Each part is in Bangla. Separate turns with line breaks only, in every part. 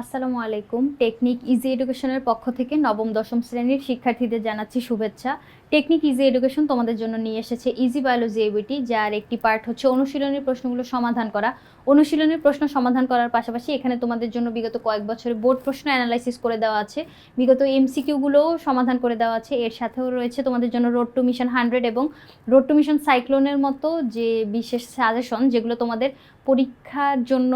আসসালামু আলাইকুম। টেকনিক ইজি এডুকেশনের পক্ষ থেকে নবম, দশম শ্রেণির শিক্ষার্থীদের জানাচ্ছি শুভেচ্ছা। টেকনিক ইজি এডুকেশন তোমাদের জন্য নিয়ে এসেছে ইজি বায়োলজি এই বইটি যার একটি পার্ট হচ্ছে অনুশীলনের প্রশ্নগুলো সমাধান করা। অনুশীলনের প্রশ্ন সমাধান করার পাশাপাশি এখানে তোমাদের জন্য বিগত কয়েক বছরের বোর্ড প্রশ্ন অ্যানালাইসিস করে দেওয়া আছে। বিগত এমসিকিউগুলোও সমাধান করে দেওয়া আছে। এর সাথেও রয়েছে তোমাদের জন্য রোড টু মিশন হান্ড্রেড এবং রোড টু মিশন সাইক্লোনের মতো যে বিশেষ সাজেশন, যেগুলো তোমাদের পরীক্ষার জন্য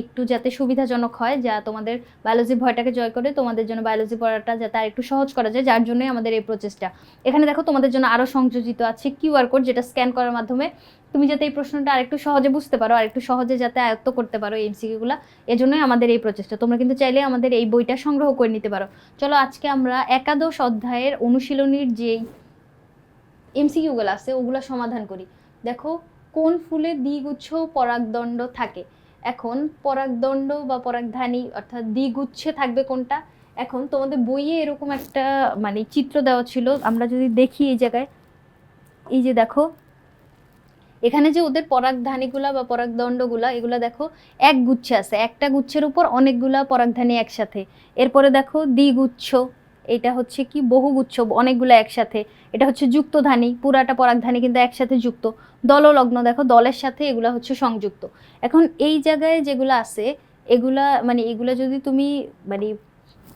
একটু যাতে সুবিধাজনক হয়, যা তোমাদের বায়োলজি ভয়টাকে জয় করে, তোমাদের জন্য বায়োলজি পড়াটা যাতে আর একটু সহজ করা যায়, যার জন্যই আমাদের এই প্রচেষ্টা এখানে দেখো তোমাদের জন্য আরও সংযোজিত আছে কিউআর কোড যেটা স্ক্যান করার মাধ্যমে তুমি যাতে এই প্রশ্নটা আরেকটু সহজে বুঝতে পারো, আর একটু সহজে যাতে আয়ত্ত করতে পারো এই এমসিকিউগুলো এজন্যই আমাদের এই প্রচেষ্টা তোমরা কিন্তু চাইলে আমাদের এই বইটা সংগ্রহ করে নিতে পারো। চলো আজকে আমরা একাদশ অধ্যায়ের অনুশীলনীর যেই এমসিকিউগুলো আছে, ওগুলো সমাধান করি। দেখো, কোন ফুলে দ্বিগুচ্ছ পরাগদণ্ড থাকে? এখন পরাগদণ্ড বা পরাগধানী অর্থাৎ দ্বিগুচ্ছে থাকবে কোনটা? এখন তোমাদের বইয়ে এরকম একটা মানে চিত্র দেওয়া ছিল। আমরা যদি দেখি এই জায়গায়, এই যে দেখো, এখানে যে ওদের পরাগধানীগুলা বা পরাগদণ্ডগুলা, এগুলা দেখো এক গুচ্ছে আছে। একটা গুচ্ছের উপর অনেকগুলা পরাগধানী একসাথে। এরপরে দেখো, দ্বিগুচ্ছ। এটা হচ্ছে কি বহুগুচ্ছ, অনেকগুলো একসাথে। এটা হচ্ছে যুক্তধানী, পুরাটা পরাগধানী কিন্তু একসাথে যুক্ত। দললগ্ন, দেখো, দলের সাথে এগুলা হচ্ছে সংযুক্ত। এখন এই জায়গায় যেগুলো আছে, এগুলা মানে এগুলা যদি তুমি মানে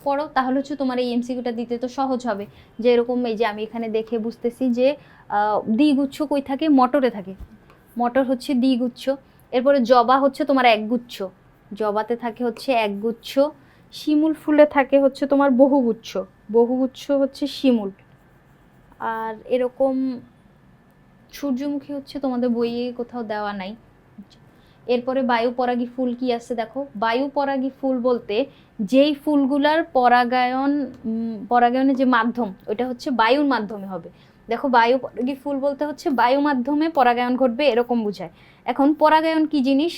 পড়ো, তাহলে হচ্ছে তোমার এই এমসিকিউটা দিতে তো সহজ হবে। যে এরকম এই যে আমি এখানে দেখে বুঝতেছি যে দ্বিগুচ্ছ কই থাকে? মটরে থাকে। মটর হচ্ছে দ্বিগুচ্ছ। এরপরে জবা হচ্ছে তোমার একগুচ্ছ। জবাতে থাকে হচ্ছে একগুচ্ছ। শিমুল ফুলে থাকে হচ্ছে তোমার বহুগুচ্ছ। বহুগুচ্ছ হচ্ছে শিমুল। আর এরকম সূর্যমুখী হচ্ছে তোমাদের বইয়ে কোথাও দেওয়া নাই। এরপরে বায়ু পরাগী ফুল কি আছে দেখো? বায়ু পরাগী ফুল বলতে যেই ফুলগুলার পরাগায়ন পরাগায়নের যে মাধ্যম, ওইটা হচ্ছে বায়ুর মাধ্যমে হবে। দেখো, বায়ু পরাগী ফুল বলতে হচ্ছে বায়ু মাধ্যমে পরাগায়ন ঘটবে, এরকম বোঝায়। এখন পরাগায়ন কি জিনিস?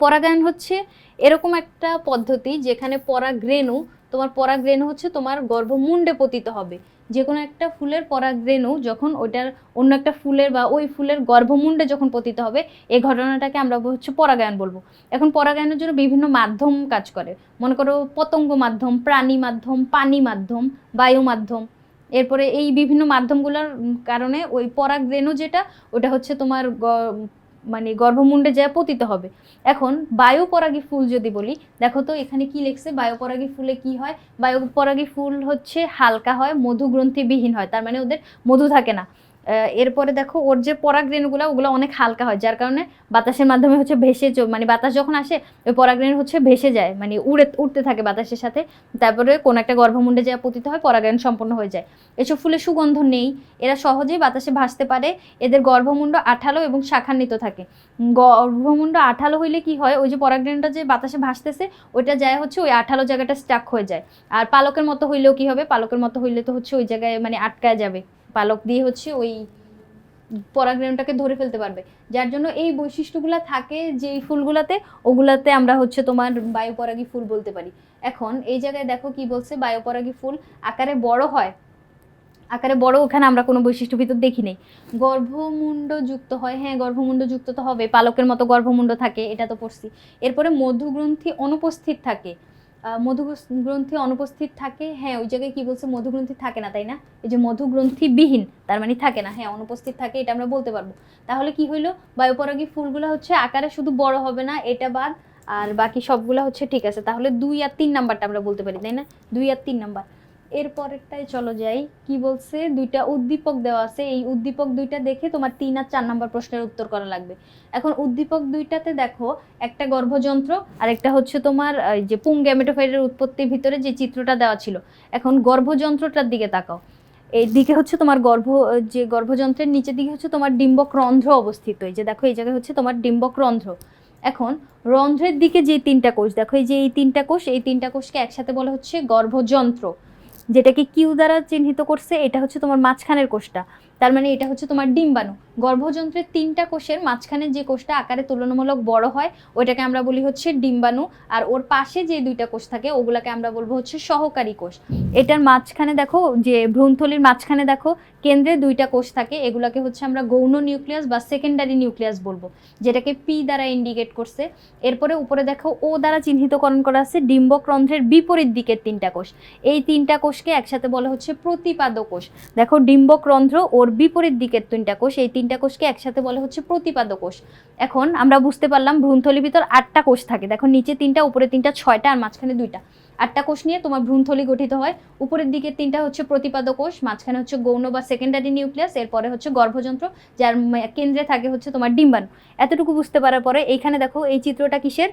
পরাগায়ন হচ্ছে এরকম একটা পদ্ধতি যেখানে পরাগরেণু, তোমার পরাগরেণু হচ্ছে তোমার গর্ভমুণ্ডে পতিত হবে। যে কোনো একটা ফুলের পরাগরেণু যখন ওইটার অন্য একটা ফুলের বা ওই ফুলের গর্ভমুণ্ডে যখন পতিত হবে, এই ঘটনাটাকে আমরা হচ্ছে পরাগায়ন বলব। এখন পরাগায়নের জন্য বিভিন্ন মাধ্যম কাজ করে। মনে করো পতঙ্গ মাধ্যম, প্রাণী মাধ্যম, পানি মাধ্যম, বায়ু মাধ্যম। এরপরে এই বিভিন্ন মাধ্যমগুলোর কারণে ওই পরাগরেণু যেটা, ওটা হচ্ছে তোমার মানে গর্ভমুণ্ডে যা পতিত হবে। এখন বায়ুপরাগী ফুল যদি বলি, দেখো তো এখানে কি লিখছে? বায়ুপরাগী ফুলে কি হয়? বায়ুপরাগী ফুল হচ্ছে হালকা হয়, মধুগ্রন্থিবিহীন হয়। তার মানে ওদের মধু থাকে না। এরপরে দেখো ওর যে পরাগরেণুগুলো ওগুলো অনেক হালকা হয়, যার কারণে বাতাসের মাধ্যমে হচ্ছে ভেসে মানে বাতাস যখন আসে, ওই পরাগরেণু হচ্ছে ভেসে যায় মানে উড়ে উঠতে থাকে বাতাসের সাথে। তারপরে কোনো একটা গর্ভমুণ্ডে যা পতিত হয় পরাগায়ন সম্পন্ন হয়ে যায়। এসব ফুলে সুগন্ধ নেই, এরা সহজেই বাতাসে ভাসতে পারে। এদের গর্ভমুণ্ড আঠালো এবং শাখান্বিত থাকে। গর্ভমুণ্ড আঠালো হইলে কি হয়, ওই যে পরাগরেণুটা যে বাতাসে ভাসতেছে, ওইটা যায় হচ্ছে ওই আঠালো জায়গাটা স্টাক হয়ে যায়। আর পালকের মতো হইলেও কি হবে, পালকের মতো হইলে তো হচ্ছে ওই জায়গায় মানে আটকায় যাবে। পালক দিয়ে হচ্ছে ওই পরাগরেণুটাকে ধরে ফেলতে পারবে। যার জন্য এই বৈশিষ্ট্যগুলো থাকে যে এই ফুলগুলাতে, ওগুলাতে আমরা হচ্ছে তোমার বায়ুপরাগী ফুল বলতে পারি। এখন এই জায়গায় দেখো কি বলছে, বায়ুপরাগী ফুল আকারে বড় হয়। আকারে বড় ওখানে আমরা কোনো বৈশিষ্ট্য ভিতর দেখি নেই। গর্ভমুণ্ড যুক্ত হয় হ্যাঁ গর্ভমুণ্ড যুক্ত তো হবে, পালকের মতো গর্ভমুণ্ড থাকে, এটা তো পড়ছি। এরপরে মধুগ্রন্থি অনুপস্থিত থাকে। মধুগ্রন্থি অনুপস্থিত থাকে হ্যাঁ ওই জায়গায় কি বলছে, মধুগ্রন্থি থাকে না, তাই না? এই যে মধুগ্রন্থি বিহীন তার মানে থাকে না হ্যাঁ অনুপস্থিত থাকে, এটা আমরা বলতে পারব। তাহলে কি হইল? বায়ুপরাগী ফুলগুলো হচ্ছে আকারে শুধু বড় হবে না, এটা বাদ, আর বাকি সবগুলো হচ্ছে ঠিক আছে। তাহলে দুই আর তিন নাম্বারটা আমরা বলতে পারি, তাই না? দুই আর তিন নাম্বার। এরপরেরটাই চলো যাই। কি বলছে? দুইটা উদ্দীপক দেওয়া আছে। এই উদ্দীপক দুইটা দেখে তোমার তিন আর চার নাম্বার প্রশ্নের উত্তর করা লাগবে। এখন উদ্দীপক দুইটাতে দেখো, একটা গর্ভযন্ত্র আর একটা হচ্ছে তোমার যে পুং গ্যামেটোফাইটের উৎপত্তির ভিতরে যে চিত্রটা দেওয়া ছিল। এখন গর্ভযন্ত্রটার দিকে তাকাও। এই দিকে হচ্ছে তোমার গর্ভ, যে গর্ভযন্ত্রের নিচের দিকে হচ্ছে তোমার ডিম্বক রন্ধ্র অবস্থিত। এই যে দেখো, এই জায়গায় হচ্ছে তোমার ডিম্বক রন্ধ্র এখন রন্ধ্রের দিকে যে তিনটা কোষ, দেখো, এই যে এই তিনটা কোষ, এই তিনটা কোষকে একসাথে বলা হচ্ছে গর্ভযন্ত্র। যেটাকে কিউ দ্বারা চিহ্নিত করছে, এটা হচ্ছে তোমার মাঝখানের কোষটা। তার মানে এটা হচ্ছে তোমার ডিম্বাণু। গর্ভযন্ত্রের তিনটা কোষের মাঝখানে যে কোষটা আকারে তুলনামূলক বড় হয়, ওইটাকে আমরা বলি হচ্ছে ডিম্বাণু। আর ওর পাশে যে দুইটা কোষ থাকে, ওগুলাকে আমরা বলব হচ্ছে সহকারী কোষ। এটার মাঝখানে দেখো, যে ভ্রূণথলির মাঝখানে দেখো, কেন্দ্রে দুইটা কোষ থাকে, এগুলাকে হচ্ছে আমরা গৌণ নিউক্লিয়াস বা সেকেন্ডারি নিউক্লিয়াস বলব, যেটাকে পি দ্বারা ইন্ডিকেট করছে। এরপরে উপরে দেখো, ও দ্বারা চিহ্নিতকরণ করা আছে ডিম্বক্রন্থের বিপরীত দিকের তিনটা কোষ। এই তিনটা কোষকে একসাথে বলা হচ্ছে প্রতিপাদ কোষ। দেখো, ডিম্বক্রন্ধ্র ওর বিপরীত দিকের তিনটা কোষ, এই তিনটা কোষকে একসাথে বলা হচ্ছে প্রতিপাদ কোষ। এখন আমরা বুঝতে পারলাম ভ্রূণথলির ভিতর আটটা কোষ থাকে। দেখো নিচে তিনটা উপরে তিনটা, ছয়টা আর মাঝখানে দুইটা। আটটা কোষ নিয়ে তোমার ভ্রূণথলি গঠিত হয়। উপরের দিকের তিনটা হচ্ছে প্রতিপাদ কোষ, মাঝখানে হচ্ছে গৌণ বা সেকেন্ডারি নিউক্লিয়াস এরপরে হচ্ছে গর্ভযন্ত্র, যার কেন্দ্রে থাকে হচ্ছে তোমার ডিম্বাণু। এতটুকু বুঝতে পারার পরে এইখানে দেখো এই চিত্রটা কিসের?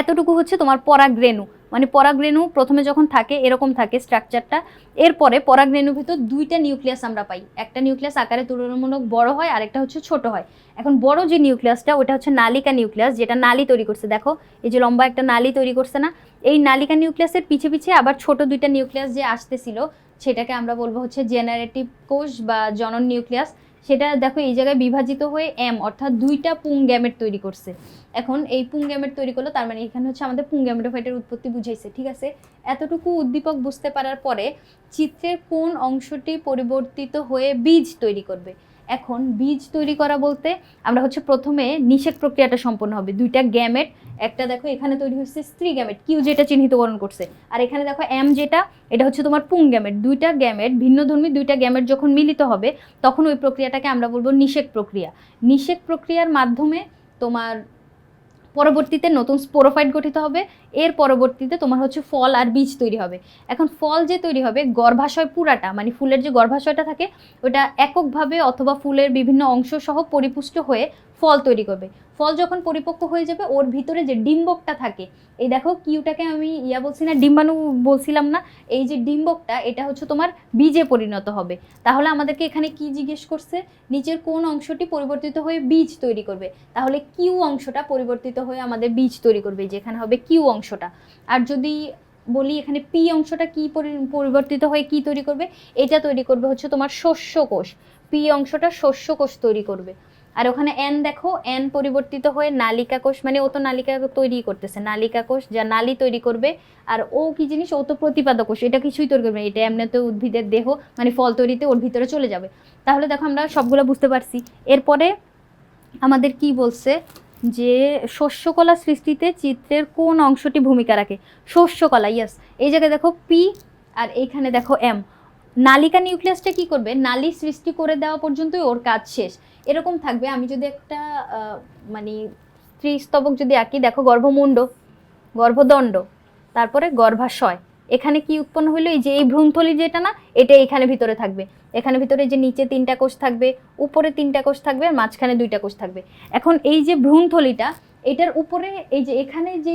এতটুকু হচ্ছে তোমার পরাগরেণু। মানে পরাগরেণু প্রথমে যখন থাকে, এরকম থাকে স্ট্রাকচারটা এরপরে পরাগরেণুর ভিতর দুইটা নিউক্লিয়াস আমরা পাই। একটা নিউক্লিয়াস আকারে তুলনামূলক বড় হয়, আরেকটা হচ্ছে ছোট হয়। এখন বড় যে নিউক্লিয়াসটা ওটা হচ্ছে নালিকা নিউক্লিয়াস যেটা নালি তৈরি করছে। দেখো, এই যে লম্বা একটা নালি তৈরি করছে না? এই নালিকা নিউক্লিয়াসের পিছে পিছে আবার ছোট দুইটা নিউক্লিয়াস যে আসতেছিল, সেটাকে আমরা বলব হচ্ছে জেনারেটিভ কোষ বা জনন নিউক্লিয়াস সেটা দেখো এই জায়গায় বিভাজিত হয়ে এম অর্থাৎ দুইটা পুং গ্যামেট তৈরি করছে। এখন এই পুং গ্যামেট তৈরি করল, তার মানে এখানে হচ্ছে আমাদের পুং গ্যামেটোফাইটের উৎপত্তি বুঝাইছে, ঠিক আছে? এতটুকু উদ্দীপক বুঝতে পারার পরে, চিত্রের কোন অংশটি পরিবর্তিত হয়ে বীজ তৈরি করবে? এখন বীজ তৈরি করা বলতে আমরা হচ্ছে প্রথমে নিষেক প্রক্রিয়াটা সম্পন্ন হবে। দুইটা গ্যামেট, একটা দেখো এখানে তৈরি হচ্ছে স্ত্রী গ্যামেট, কিউ যেটা চিহ্নিতকরণ করছে। আর এখানে দেখো এম যেটা, এটা হচ্ছে তোমার পুং গ্যামেট। দুইটা গ্যামেট, ভিন্নধর্মী দুইটা গ্যামেট যখন মিলিত হবে, তখন ওই প্রক্রিয়াটাকে আমরা বলব নিষেক প্রক্রিয়া। নিষেক প্রক্রিয়ার মাধ্যমে তোমার পরবর্তীতে নতুন স্পোরোফাইট গঠিত হবে এর পরবর্তীতে তোমার হচ্ছে ফল আর বীজ তৈরি হবে। এখন ফল যে তৈরি হবে, গর্ভাশয় পুরাটা মানে ফুলের যে গর্ভাশয়টা থাকে, ওটা এককভাবে অথবা ফুলের বিভিন্ন অংশ সহ পরিপুষ্ট হয়ে ফল তৈরি করবে। ফল যখন পরিপক্ক হয়ে যাবে, ওর ভিতরে যে ডিম্বকটা থাকে, এই দেখো কিউটাকে আমি ইয়া বলছি না, ডিম্বাণু বলছিলাম না, এই যে ডিম্বকটা, এটা হচ্ছে তোমার বীজে পরিণত হবে। তাহলে আমাদেরকে এখানে কি জিজ্ঞেস করছে? নিচের কোন অংশটি পরিবর্তিত হয়ে বীজ তৈরি করবে? তাহলে কিউ অংশটা পরিবর্তিত হয়ে আমাদের বীজ তৈরি করবে, যেখানে হবে কিউ অংশটা। আর যদি বলি এখানে পি অংশটা কি পরি- পরিবর্তিত হয়ে কি তৈরি করবে? এটা তৈরি করবে হচ্ছে তোমার শস্য কোষ। পি অংশটা শস্য কোষ তৈরি করবে। আর ওখানে এন দেখো এন পরিবর্তিত হয়ে নালিকা কোষ মানে ও তো নালিকা তৈরি করতেছে। নালিকা কোষ যা নালি তৈরি করবে, আর ও কি জিনিস? ও তো প্রতিপাদক কোষ, এটা কিছুই তৈরি করবে। এটা এমনিতে উদ্ভিদের দেহ মানে ফল তৈরিতে ওর ভিতরে চলে যাবে। তাহলে দেখো আমরা সবগুলো বুঝতে পারছি। এরপরে আমাদের কি বলছে? যে শস্যকলা সৃষ্টিতে চিত্রের কোন অংশটি ভূমিকা রাখে? শস্যকলা ইয়াস এই জায়গায় দেখো পি আর এইখানে দেখো এম নালিকা নিউক্লিয়াসটা কি করবে? নালি সৃষ্টি করে দেওয়া পর্যন্তই ওর কাজ শেষ। এরকম থাকবে। আমি যদি একটা মানে ত্রিস্তবক যদি আঁকি, দেখো গর্ভমুণ্ড, গর্ভদণ্ড, তারপরে গর্ভাশয়। এখানে কি উৎপন্ন হইল? এই যে এই ভ্রূণথলি যেটা না, এটা এখানে ভিতরে থাকবে। এখানে ভিতরে যে নিচে তিনটা কোষ থাকবে, উপরে তিনটা কোষ থাকবে আর মাঝখানে দুইটা কোষ থাকবে। এখন এই যে ভ্রূণথলিটা, এটার উপরে এই যে এখানে যে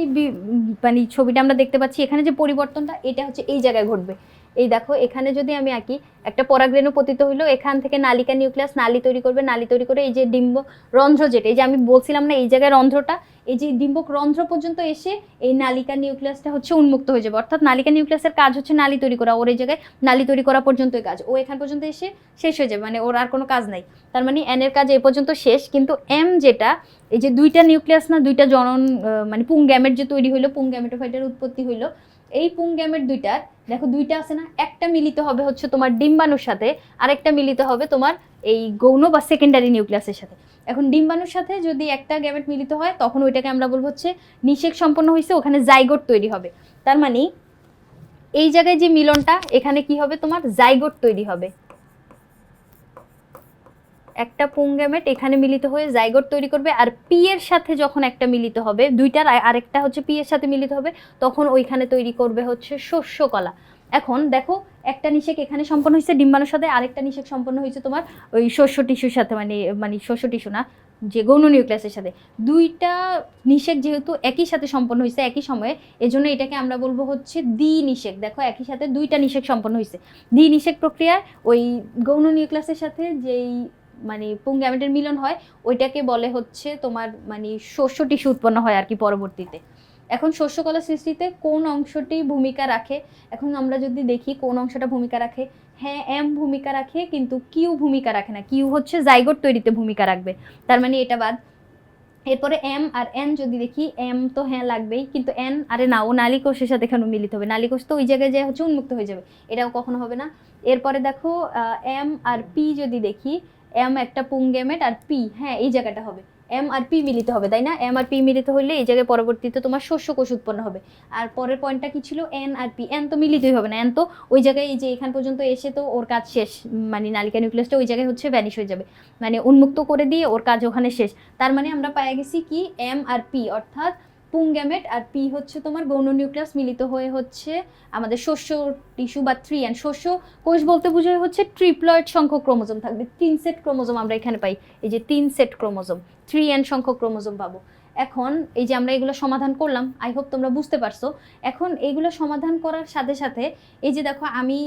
মানে ছবিটা আমরা দেখতে পাচ্ছি, এখানে যে পরিবর্তনটা, এটা হচ্ছে এই জায়গায় ঘটবে। এই দেখো, এখানে যদি আমি আঁকি, একটা পরাগরেণু পতিত হইল, এখান থেকে নালিকা নিউক্লিয়াস, নালি তৈরি করবে, নালি তৈরি করে এই যে ডিম্ব রন্ধ্র যেটা, এই যে আমি বলছিলাম না এই জায়গায় রন্ধ্রটা, এই যে ডিম্বক রন্ধ্র পর্যন্ত এসে এই নালিকা নিউক্লিয়াসটা হচ্ছে উন্মুক্ত হয়ে যাবে। অর্থাৎ নালিকা নিউক্লিয়াসের কাজ হচ্ছে নালি তৈরি করা, ওর এই জায়গায় নালি তৈরি করা পর্যন্তই কাজ। ও এখান পর্যন্ত এসে শেষ হয়ে যাবে মানে ওর আর কোনো কাজ নাই। তার মানে এনের কাজ এ পর্যন্ত শেষ, কিন্তু এম যেটা, এই যে দুইটা নিউক্লিয়াস না, দুইটা জনন মানে পুং গ্যামেট যে তৈরি হইল পুং গ্যামেটোফাইটের উৎপত্তি হইল এই পুং দুইটা, দেখো দুইটা আছে না? একটা মিলিত হবে হচ্ছে তোমার ডিম্বাণুর সাথে, আরেকটা মিলিত হবে তোমার এই গৌণ বা সেকেন্ডারি নিউক্লিয়াসের সাথে। এখন ডিম্বাণুর সাথে যদি একটা গ্যামেট মিলিত হয়, তখন ওইটাকে আমরা বলব হচ্ছে নিষেক সম্পন্ন হয়েছে ওখানে জাইগোট তৈরি হবে। তার মানে এই জায়গায় যে মিলনটা, এখানে কি হবে তোমার? জাইগোট তৈরি হবে। একটা পুংগ্যামেট এখানে মিলিত হয়ে জাইগোট তৈরি করবে আর পি এর সাথে যখন একটা মিলিত হবে, দুইটার আরেকটা হচ্ছে পি এর সাথে মিলিত হবে, তখন ওইখানে তৈরি করবে হচ্ছে শস্যকলা এখন দেখো, একটা নিষেক এখানে সম্পন্ন হয়েছে, ডিম্বাণুর সাথে আরেকটা নিষেক সম্পন্ন হয়েছে তোমার ওই শস্য টিস্যুর সাথে মানে মানে শস্য টিস্যু না, যে গৌণ নিউক্লিয়াসের সাথে। দুইটা নিষেক যেহেতু একই সাথে সম্পন্ন হয়েছে, একই সময়ে, এজন্য এটাকে আমরা বলব হচ্ছে দ্বি নিষেক। দেখো, একই সাথে দুইটা নিষেক সম্পন্ন হয়েছে। দ্বি নিষেক প্রক্রিয়ায় ওই গৌণ নিউক্লিয়াসের সাথে যেই মানে পুংগ্যামেটের মিলন হয়, ওইটাকে বলে হচ্ছে তোমার মানে শস্য টিস্যু উৎপন্ন হয় আর কি পরবর্তীতে। এখন শস্যকলা সৃষ্টিতে কোন অংশটি ভূমিকা রাখে? এখন আমরা যদি দেখি কোন অংশটা ভূমিকা রাখে হ্যাঁ এম ভূমিকা রাখে, কিন্তু কিউ ভূমিকা রাখে না। কিউ হচ্ছে জাইগোট তৈরিতে ভূমিকা রাখবে। তার মানে এটা বাদ। এরপরে এম আর এন যদি দেখি এম তো হ্যাঁ লাগবেই, কিন্তু এন আরে না, ও নালিকোষের সাথে এখানে মিলিত হবে। নালিকোষ তো ওই জায়গায় যে হচ্ছে উন্মুক্ত হয়ে যাবে, এটাও কখনো হবে না। এরপরে দেখো এম আর পি যদি দেখি এম একটা পুংগেমেট আর পি হ্যাঁ এই জায়গাটা হবে। এম আর পি মিলিত হবে, তাই না? এম আর পি মিলিত হলে এই জায়গায় পরবর্তীতে তোমার শস্য কোষ উৎপন্ন হবে। আর পরের পয়েন্টটা কি ছিল? এন আর পি, এন তো মিলিতই হবে না, এন তো ওই জায়গায় এই যে এখান পর্যন্ত এসে তো ওর কাজ শেষ মানে নালিকা নিউক্লিয়াসটা ওই জায়গায় হচ্ছে ভ্যানিশ হয়ে যাবে। মানে উন্মুক্ত করে দিয়ে ওর কাজ ওখানে শেষ। তার মানে আমরা পাই গেছি কি? এম আর পি, অর্থাৎ পুংগ্যামেট আর পি হচ্ছে তোমার গৌণ নিউক্লিয়াস মিলিত হয়ে হচ্ছে আমাদের শস্য টিস্যু বা থ্রি অ্যান্ড শস্য কোষ বলতে বোঝায় হচ্ছে ট্রিপ্লয়েড সংখ্যক ক্রোমোজোম থাকবে। তিন সেট ক্রোমোজোম আমরা এখানে পাই। এই যে তিন সেট ক্রোমোজোম থ্রি অ্যান্ড সংখ্যক ক্রোমোজোম পাবো। এখন এই যে আমরা এগুলো সমাধান করলাম আই হোপ তোমরা বুঝতে পারছ। এখন এইগুলো সমাধান করার সাথে সাথে এই যে দেখো আমি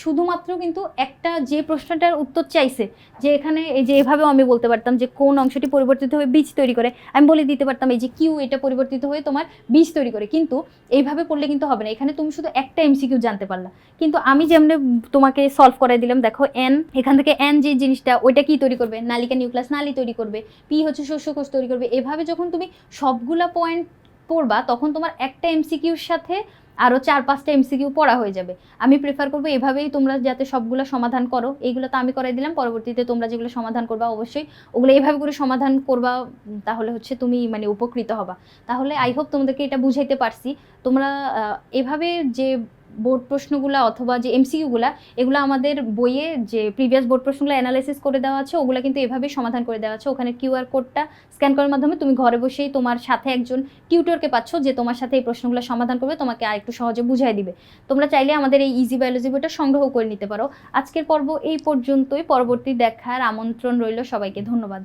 শুধুমাত্র কিন্তু একটা যে প্রশ্নটার উত্তর চাইছে, যে এখানে এই যে এভাবেও আমি বলতে পারতাম যে কোন অংশটি পরিবর্তিত হয়ে বীজ তৈরি করে, আমি বলে দিতে পারতাম এই যে কিউ এটা পরিবর্তিত হয়ে তোমার বীজ তৈরি করে, কিন্তু এইভাবে পড়লে কিন্তু হবে না। এখানে তুমি শুধু একটা এমসিকিউ জানতে পারলা। কিন্তু আমি যেমন তোমাকে সলভ করাই দিলাম, দেখো এন এখান থেকে এন যে জিনিসটা, ওইটা কি তৈরি করবে? নালিকা নিউক্লাস নালি তৈরি করবে পি হচ্ছে শস্য কোষ তৈরি করবে। এভাবে যখন তুমি সবগুলা পয়েন্ট পড়বা, তখন তোমার একটা এমসিকিউর সাথে আরও চার পাঁচটা এমসিকিউ পড়া হয়ে যাবে। আমি প্রেফার করব এভাবেই তোমরা যাতে সবগুলো সমাধান করো। এইগুলো তো আমি করাই দিলাম, পরবর্তীতে তোমরা যেগুলো সমাধান করবা অবশ্যই ওগুলো এইভাবে করে সমাধান করবা তাহলে হচ্ছে তুমি মানে উপকৃত হবা। তাহলে আই হোপ তোমাদেরকে এটা বুঝাইতে পারছি। তোমরা এভাবে যে বোর্ড প্রশ্নগুলো অথবা যে এমসিকিউগুলা এগুলো আমাদের বইয়ে যে প্রিভিয়াস বোর্ড প্রশ্নগুলো অ্যানালাইসিস করে দেওয়া আছে, ওগুলো কিন্তু এভাবেই সমাধান করে দেওয়া আছে। ওখানে কিউআর কোডটা স্ক্যান করার মাধ্যমে তুমি ঘরে বসেই তোমার সাথে একজন টিউটরকে পাচ্ছ যে তোমার সাথে এই প্রশ্নগুলো সমাধান করবে, তোমাকে আর একটু সহজে বুঝাই দিবে। তোমরা চাইলে আমাদের এই ইজি বায়োলজি বইটা সংগ্রহ করে নিতে পারো। আজকের পর্ব এই পর্যন্তই। পরবর্তী দেখার আমন্ত্রণ রইল সবাইকে। ধন্যবাদ।